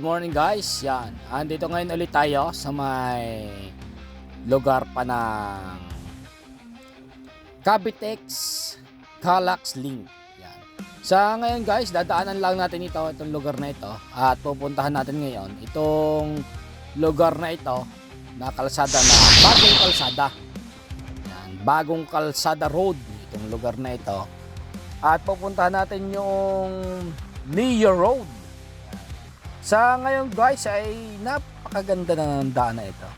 Good morning guys, yan. Andito ngayon ulit tayo sa may lugar pa ng Cavitex Calax Link. Yan. Sa ngayon guys, dadaanan lang natin ito, itong lugar na ito. At pupuntahan natin ngayon itong lugar na ito na kalsada na bagong kalsada. Yan, bagong kalsada road itong lugar na ito. At pupuntahan natin yung Leo Road. Sa ngayon guys ay napakaganda na ng daan na ito.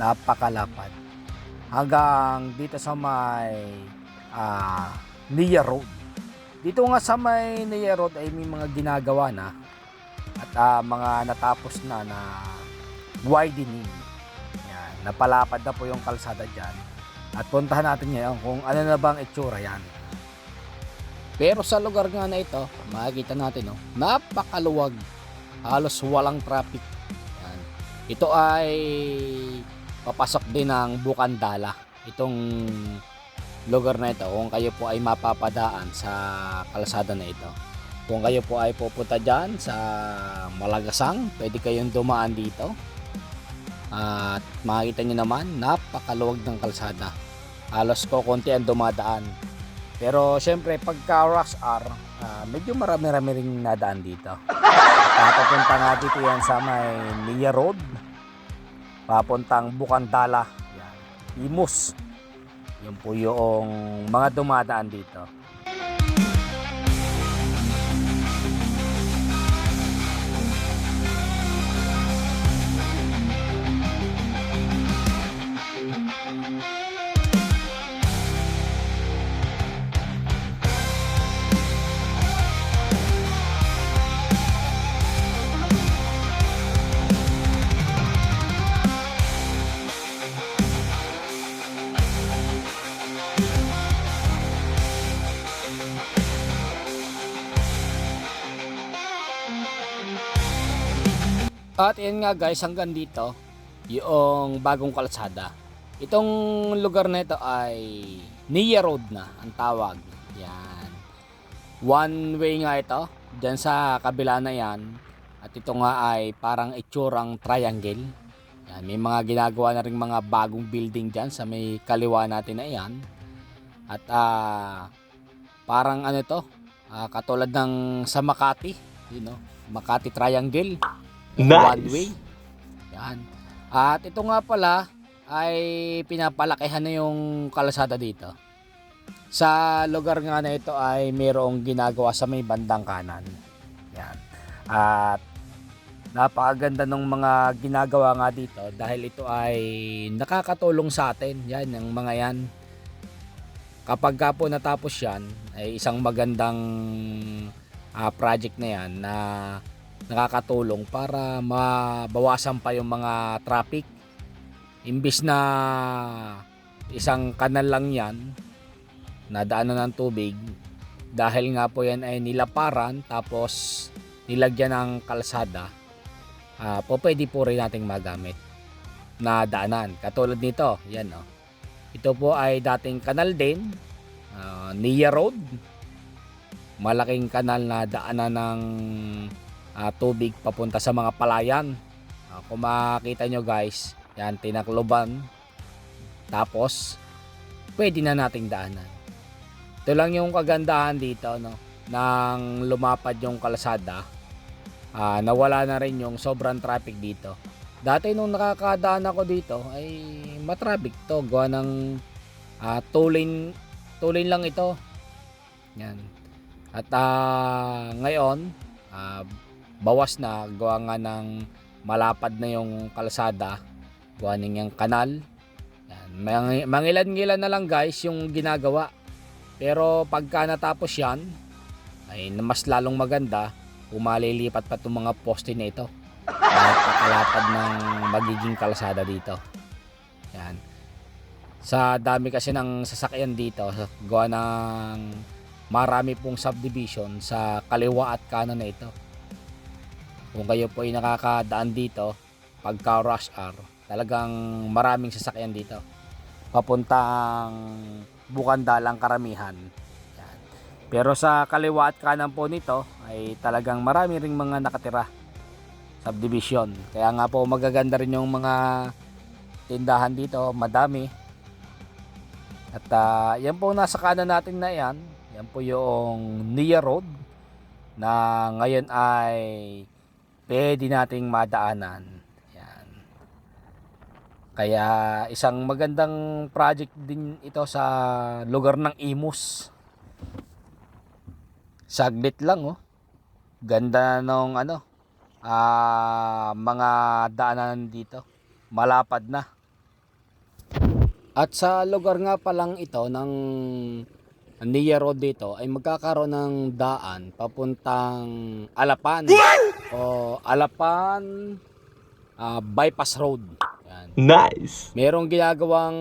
Napakalapad. Hanggang dito sa may ah, Nia Road. Dito nga sa may Nia Road ay may mga ginagawa na at ah, mga natapos na na widening. Yan, napalapad na po yung kalsada dyan. At puntahan natin ngayon kung ano na bang itsura yan. Pero sa lugar nga na ito, makikita natin, no, napakaluwag halos walang traffic. Yan. Ito ay papasok din ng Bukandala. Itong lugar na ito kung kayo po ay mapapadaan sa kalsada na ito. Kung kayo po ay pupunta dyan sa Malagasang, pwede kayong dumaan dito. At makikita nyo naman, napakaluwag ng kalsada. Halos ko konti ang dumadaan. Pero syempre pagka rush hour, ah, medyo marami-rami rin nadaan dito. Papunta nga dito yan sa may Nia Road. Papuntang Bukandala. Yan. Imus. Yun po yung mga dumadaan dito. At yan nga guys, hanggang dito, yung bagong kalsada. Itong lugar na ito ay Nia Road na ang tawag. Yan. One way nga ito. Diyan sa kabila na yan. At ito nga ay parang itsurang triangle. Yan. May mga ginagawa na rin mga bagong building dyan sa may kaliwa natin na yan. At ah, parang ano to, ah, katulad ng sa Makati. You know, Makati Triangle one way. Yan. At ito nga pala ay pinapalakihan na yung kalsada dito. Sa lugar nga na ito ay mayroong ginagawa sa may bandang kanan. Yan. At napakaganda ng mga ginagawa nga dito dahil ito ay nakakatulong sa atin. Yan, yung mga yan. Kapag ka po natapos yan, ay isang magandang ah, project na yan na nakakatulong para mabawasan pa yung mga traffic. Imbis na isang kanal lang yan, nadaanan ng tubig, dahil nga po yan ay nilaparan tapos nilagyan ng kalsada, ah po pwede po rin nating magamit na daanan. Katulad nito, yan oh. Ito po ay dating kanal din, ah, Nia Road. Malaking kanal na daanan ng ah, tubig papunta sa mga palayan. Ah, kung makita nyo guys, yan tinakloban. Tapos, pwede na nating daanan. Ito lang yung kagandahan dito, no? Nang lumapad yung kalsada, ah, nawala na rin yung sobrang traffic dito. Dati nung nakakadaan ako dito, ay matraffic to. Gawa ng ah, two lane, lang ito. Yan. At ah, ngayon, ah, bawas na gawa nga ng malapad na yung kalsada gawa ng kanal. Yan. Mang, mangilan-ngilan na lang guys yung ginagawa. Pero pagka natapos yan ay mas lalong maganda kung malilipat pa itong mga poste na ito. Pakalapad ng magiging kalsada dito. Yan. Sa dami kasi ng sasakyan dito gawa ng marami pong subdivision sa kaliwa at kanan na ito kung kayo po ay nakakadaan dito pagka rush hour talagang maraming sasakyan dito papuntang Bukandalang karamihan Yan. pero sa kaliwa at kanan po nito ay talagang marami ring mga nakatira subdivision. Kaya nga po magaganda rin yung mga tindahan dito, madami. At ah, yan po nasa kanan natin na yan. Yan po yung Nia Road na ngayon ay pwede nating madaanan. Yan. Kaya isang magandang project din ito sa lugar ng Imus. Saglit lang oh. Ganda nung ano ah mga daanan dito. Malapad na. At sa lugar nga pa lang ito ng Nia Road dito ay magkakaroon ng daan papuntang Alapan o Alapan ah, Bypass Road. Yan. Nice. Merong ginagawang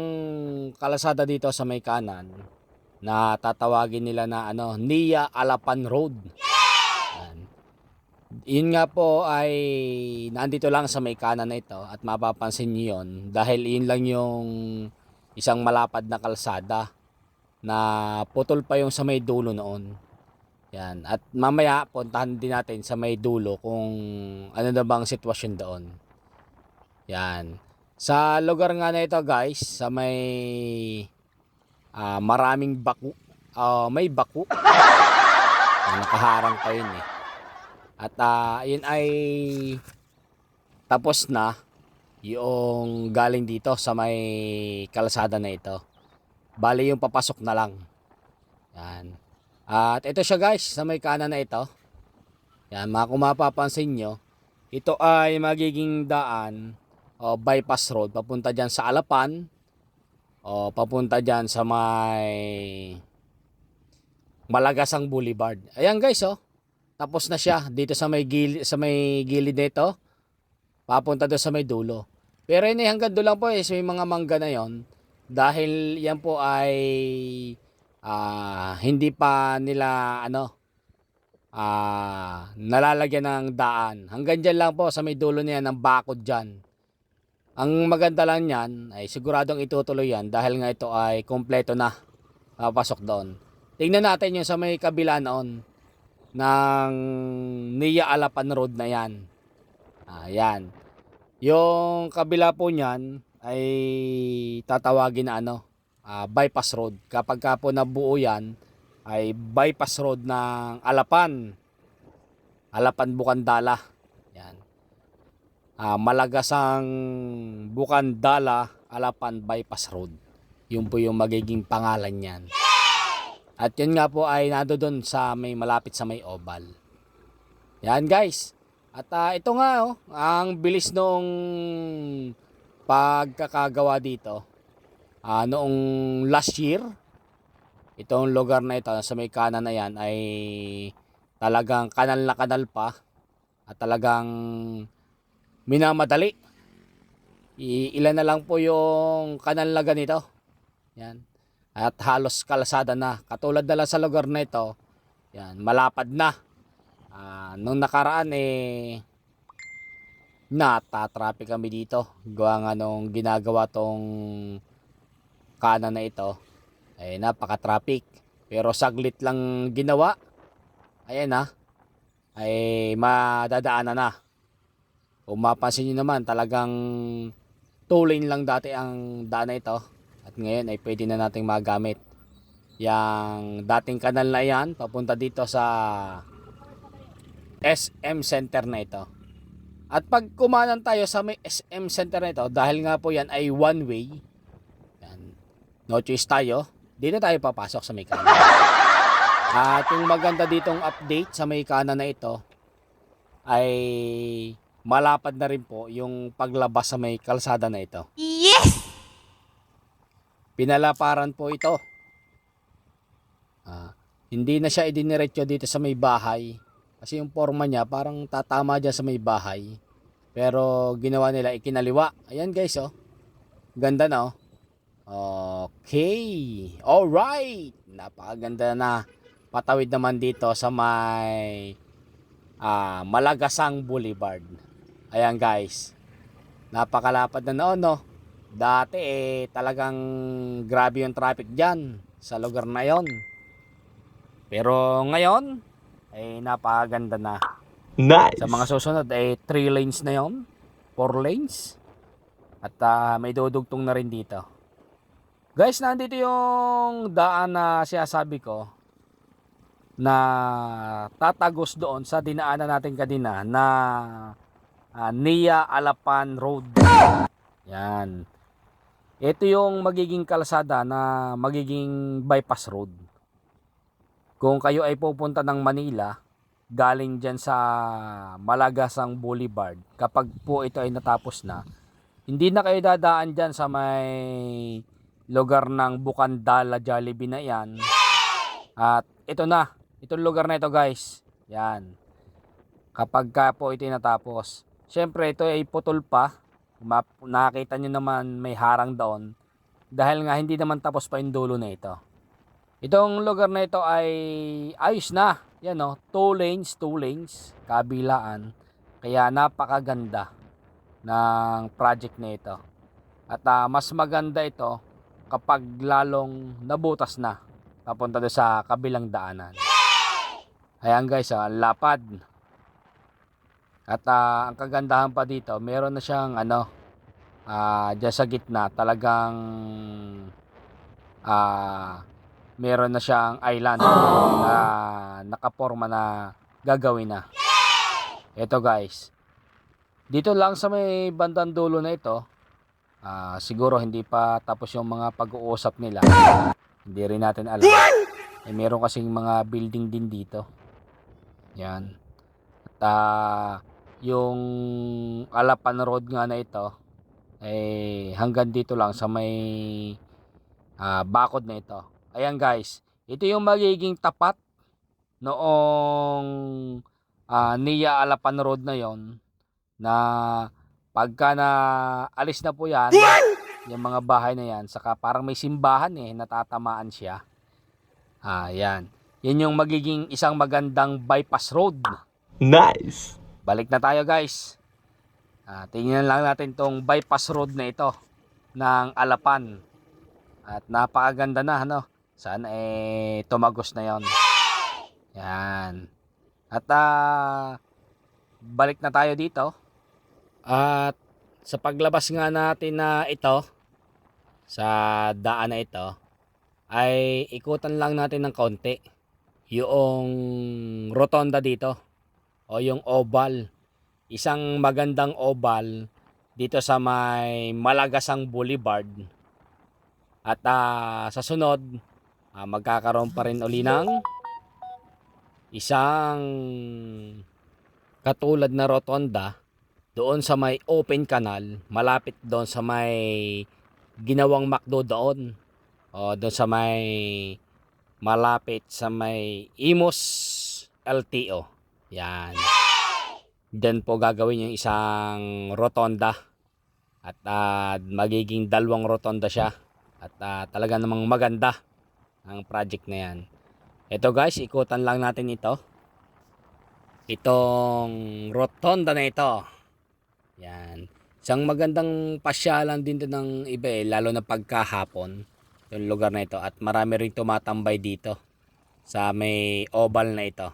kalasada dito sa may kanan na tatawagin nila na ano Nia Alapan Road. Yan. Yun nga po ay nandito lang sa may kanan na ito at mapapansin niyo yun dahil yun lang yung isang malapad na kalsada na putol pa yung sa may dulo noon. Yan. At mamaya puntahan din natin sa may dulo kung ano na bang sitwasyon doon. Yan. Sa lugar nga na ito guys, sa may ah, maraming baku, ah, may baku. Ah, nakaharang pa yun eh. At ah, yun ay tapos na yung galing dito sa may kalsada na ito. Bali yung papasok na lang. Yan. At ito siya guys, sa may kanan na ito. Yan, mga kung mapapansin nyo, ito ay magiging daan o bypass road papunta dyan sa Alapan o papunta dyan sa may Malagasang Boulevard. Ayan guys oh. Tapos na siya dito sa may gilid sa may gilid nito. Papunta doon sa may dulo. Pero yun eh, hanggang doon lang po eh, may mga mangga na yon dahil yan po ay ah, hindi pa nila ano ah, nalalagyan ng daan. Hanggang dyan lang po sa may dulo niya ng bakod dyan. Ang maganda lang yan ay siguradong itutuloy yan dahil nga ito ay kompleto na papasok doon. Tingnan natin yung sa may kabila noon ng Nia Alapan Road na yan. Ayan. Yung kabila po niyan ay tatawagin na ano, ah, bypass road. Kapag ka po nabuo yan, ay bypass road ng Alapan. Alapan Bukandala. Yan. Ah, Malagasang Bukandala, Alapan Bypass Road. Yun po yung magiging pangalan niyan. At yun nga po ay nado doon sa may malapit sa may oval. Yan guys. At ah, ito nga oh, ang bilis noong pagkakagawa dito. Ah, noong last year, itong lugar na ito sa may kanan na yan ay talagang kanal na kanal pa at talagang minamadali. I- ilan na lang po yung kanal na ganito. Yan. At halos kalsada na. Katulad na lang sa lugar na ito, yan, malapad na. Ah, nung nakaraan eh natatraffic kami dito. Gawa nga nung ginagawa tong kanan na ito. Eh napaka-traffic. Pero saglit lang ginawa. Ayan na. Ay madadaanan na. Kung mapansin nyo naman talagang two lane lang dati ang daan na ito. At ngayon ay pwede na nating magamit. Yang dating kanal na yan papunta dito sa SM Center na ito. At pag kumanan tayo sa may SM Center na ito, dahil nga po yan ay one way, no choice tayo, dito tayo papasok sa may kanan. At yung maganda ditong update sa may kanan na ito, ay malapad na rin po yung paglabas sa may kalsada na ito. Yes! Pinalaparan po ito. Ah, hindi na siya idiniretso dito sa may bahay. Kasi yung forma niya parang tatama dyan sa may bahay. Pero ginawa nila ikinaliwa. Ayan guys oh. Ganda na oh. Okay. Alright. Napakaganda na. Patawid naman dito sa may ah, Malagasang Boulevard. Ayan guys. Napakalapad na noon no. Dati eh talagang grabe yung traffic dyan sa lugar na yon. Pero ngayon ay napakaganda na. Nice. Sa mga susunod ay 3 lanes na yon, 4 lanes. At ah, may dudugtong na rin dito. Guys, nandito yung daan na sinasabi ko na tatagos doon sa dinaanan natin kanina na ah, Nia Alapan Road. Yan. Ito yung magiging kalsada na magiging bypass road. Kung kayo ay pupunta ng Manila, galing dyan sa Malagasang Boulevard, kapag po ito ay natapos na, hindi na kayo dadaan dyan sa may lugar ng Bukandala Jollibee na yan. At ito na, itong lugar na ito guys. Yan. Kapag ka po ito natapos. Siyempre ito ay putol pa. Ma- nakita nyo naman may harang doon. Dahil nga hindi naman tapos pa yung dulo na ito. Itong lugar na ito ay ayos na. Yan o, two lanes, two lanes, kabilaan. Kaya napakaganda ng project na ito. At ah, mas maganda ito kapag lalong nabutas na papunta doon sa kabilang daanan. Ayan guys, ah, lapad. At ah, ang kagandahan pa dito, meron na siyang ano, ah dyan sa gitna, talagang ah meron na siyang island na nakaporma na gagawin na. Ito guys. Dito lang sa may bandang dulo na ito, ah siguro hindi pa tapos yung mga pag-uusap nila. Hindi rin natin alam. Eh, meron kasing mga building din dito. Yan. At ah, yung Alapan Road nga na ito, eh hanggang dito lang sa may ah, bakod na ito. Ayan guys, ito yung magiging tapat noong ah, Nia Alapan Road na yon na pagka na alis na po yan, yung mga bahay na yan, saka parang may simbahan eh, natatamaan siya. Ah, yan. Yan yung magiging isang magandang bypass road. Nice. Balik na tayo guys. Ah, tingnan lang natin tong bypass road na ito ng Alapan. At napakaganda na ano. Sana eh tumagos na 'yon. Yan. At ah, balik na tayo dito. At sa paglabas nga natin na ito sa daan na ito ay ikutan lang natin ng konti yung rotonda dito o yung oval. Isang magandang oval dito sa may Malagasang Boulevard. At ah, sa sunod, ah, magkakaroon pa rin uli ng isang katulad na rotonda doon sa may open canal, malapit doon sa may ginawang McDo doon. O doon sa may malapit sa may Imos LTO. Yan. Diyan po gagawin yung isang rotonda. At ah, magiging dalawang rotonda siya. At ah, talaga namang maganda ang project na yan. Ito guys, ikutan lang natin ito. Itong rotonda na ito. Yan. Isang magandang pasyalan din to ng iba eh, lalo na pagkahapon. Yung lugar na ito. At marami rin tumatambay dito. Sa may oval na ito.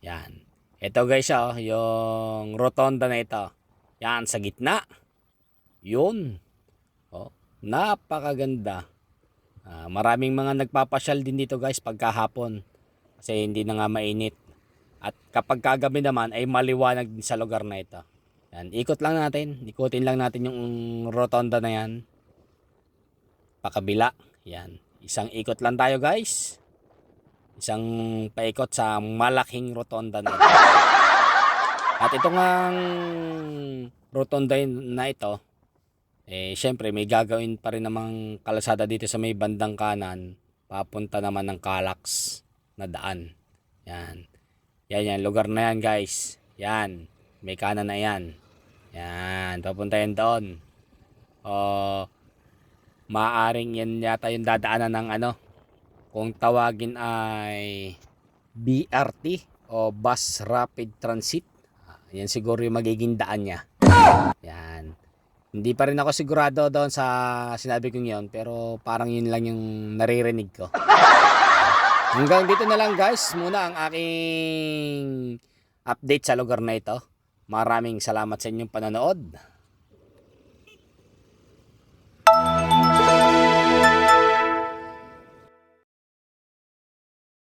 Yan. Ito guys oh, yung rotonda na ito. Yan, sa gitna. Yun. Oh, napakaganda. Ah, maraming mga nagpapasyal din dito guys pagkahapon. Kasi hindi na nga mainit. At kapag kagabi naman ay maliwanag din sa lugar na ito. Yan, ikot lang natin. Ikutin lang natin yung rotonda na yan. Pakabila. Yan. Isang ikot lang tayo guys. Isang paikot sa malaking rotonda na ito. At ito ngang rotonda na ito, eh syempre may gagawin pa rin namang kalsada dito sa may bandang kanan, papunta naman ng Calax na daan. Yan. Yan yan, lugar na yan guys. Yan, may kanan na yan. Yan, papunta yan doon. O, maaring yan yata yung dadaanan ng ano, kung tawagin ay BRT o Bus Rapid Transit. Ah, Yan siguro yung magiging daan niya. Yan. Hindi pa rin ako sigurado doon sa sinabi kong yon pero parang yun lang yung naririnig ko. Hanggang dito na lang guys muna ang aking update sa lugar na ito. Maraming salamat sa inyong panonood.